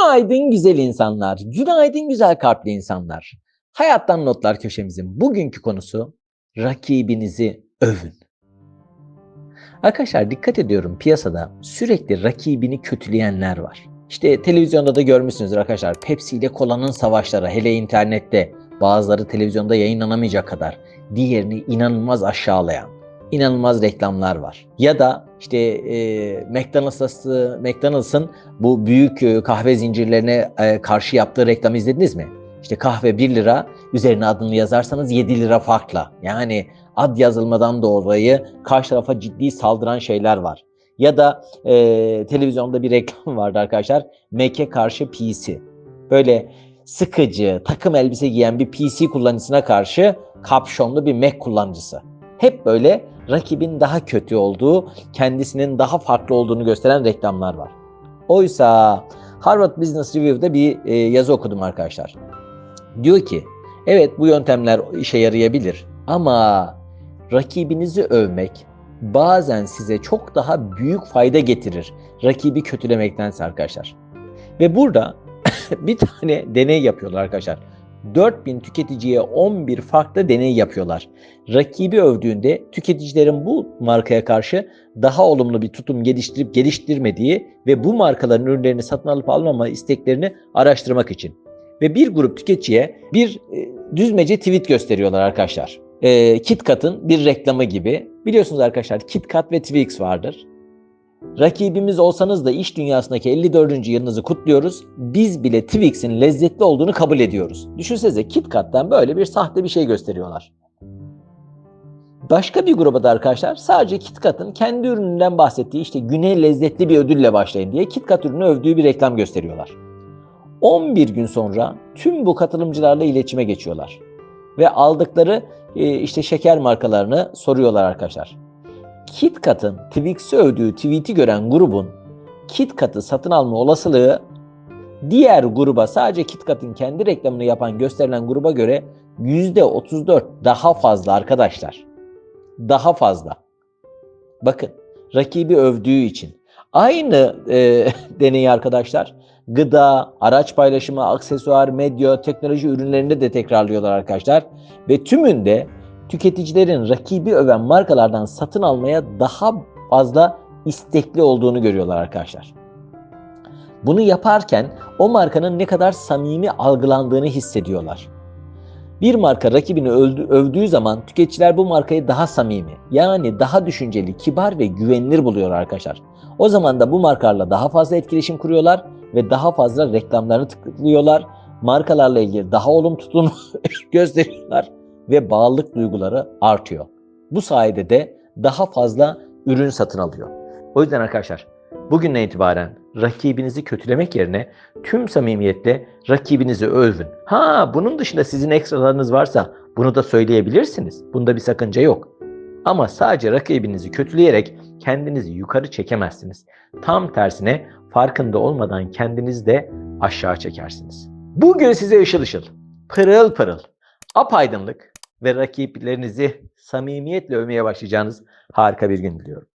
Günaydın güzel insanlar, günaydın güzel kalpli insanlar. Hayattan Notlar köşemizin bugünkü konusu rakibinizi övün. Arkadaşlar dikkat ediyorum piyasada sürekli rakibini kötüleyenler var. İşte televizyonda da görmüşsünüzdür arkadaşlar Pepsi ile kolanın savaşları hele internette bazıları televizyonda yayınlanamayacak kadar diğerini inanılmaz aşağılayan inanılmaz reklamlar var. Ya da işte e, McDonald's'ın McDonald's'ın bu büyük e, kahve zincirlerine e, karşı yaptığı reklamı izlediniz mi? İşte kahve 1 lira, üzerine adını yazarsanız 7 lira farkla. Yani ad yazılmadan dolayı karşı tarafa ciddi saldıran şeyler var. Ya da e, televizyonda bir reklam vardı arkadaşlar. Mac'e karşı PC. Böyle sıkıcı, takım elbise giyen bir PC kullanıcısına karşı kapşonlu bir Mac kullanıcısı. Hep böyle rakibin daha kötü olduğu, kendisinin daha farklı olduğunu gösteren reklamlar var. Oysa Harvard Business Review'da bir e, yazı okudum arkadaşlar. Diyor ki, evet bu yöntemler işe yarayabilir ama rakibinizi övmek bazen size çok daha büyük fayda getirir rakibi kötülemektense arkadaşlar. Ve burada bir tane deney yapıyorlar arkadaşlar. 4000 tüketiciye 11 farklı deney yapıyorlar. Rakibi övdüğünde tüketicilerin bu markaya karşı daha olumlu bir tutum geliştirip geliştirmediği ve bu markaların ürünlerini satın alıp almama isteklerini araştırmak için. Ve bir grup tüketiciye bir e, düzmece tweet gösteriyorlar arkadaşlar. E, KitKat'ın bir reklamı gibi. Biliyorsunuz arkadaşlar KitKat ve Twix vardır. Rakibimiz olsanız da iş dünyasındaki 54. yılınızı kutluyoruz. Biz bile Twix'in lezzetli olduğunu kabul ediyoruz. Düşünsenize KitKat'tan böyle bir sahte bir şey gösteriyorlar. Başka bir gruba da arkadaşlar sadece KitKat'ın kendi ürününden bahsettiği işte güne lezzetli bir ödülle başlayın diye KitKat ürünü övdüğü bir reklam gösteriyorlar. 11 gün sonra tüm bu katılımcılarla iletişime geçiyorlar. Ve aldıkları e, işte şeker markalarını soruyorlar arkadaşlar. KitKat'ın Twix'i övdüğü tweet'i gören grubun KitKat'ı satın alma olasılığı diğer gruba sadece KitKat'ın kendi reklamını yapan gösterilen gruba göre %34 daha fazla arkadaşlar. Daha fazla. Bakın rakibi övdüğü için. Aynı e, deneyi arkadaşlar gıda, araç paylaşımı, aksesuar, medya, teknoloji ürünlerinde de tekrarlıyorlar arkadaşlar. Ve tümünde tüketicilerin rakibi öven markalardan satın almaya daha fazla istekli olduğunu görüyorlar arkadaşlar. Bunu yaparken o markanın ne kadar samimi algılandığını hissediyorlar. Bir marka rakibini öldü, övdüğü zaman tüketiciler bu markayı daha samimi, yani daha düşünceli, kibar ve güvenilir buluyor arkadaşlar. O zaman da bu markalarla daha fazla etkileşim kuruyorlar ve daha fazla reklamlarını tıklıyorlar. Markalarla ilgili daha olumlu tutum gösteriyorlar ve bağlılık duyguları artıyor. Bu sayede de daha fazla ürün satın alıyor. O yüzden arkadaşlar bugünden itibaren rakibinizi kötülemek yerine tüm samimiyetle rakibinizi övün. Ha bunun dışında sizin ekstralarınız varsa bunu da söyleyebilirsiniz. Bunda bir sakınca yok. Ama sadece rakibinizi kötüleyerek kendinizi yukarı çekemezsiniz. Tam tersine farkında olmadan kendinizi de aşağı çekersiniz. Bugün size ışıl ışıl, pırıl pırıl, apaydınlık ve rakiplerinizi samimiyetle övmeye başlayacağınız harika bir gün diliyorum.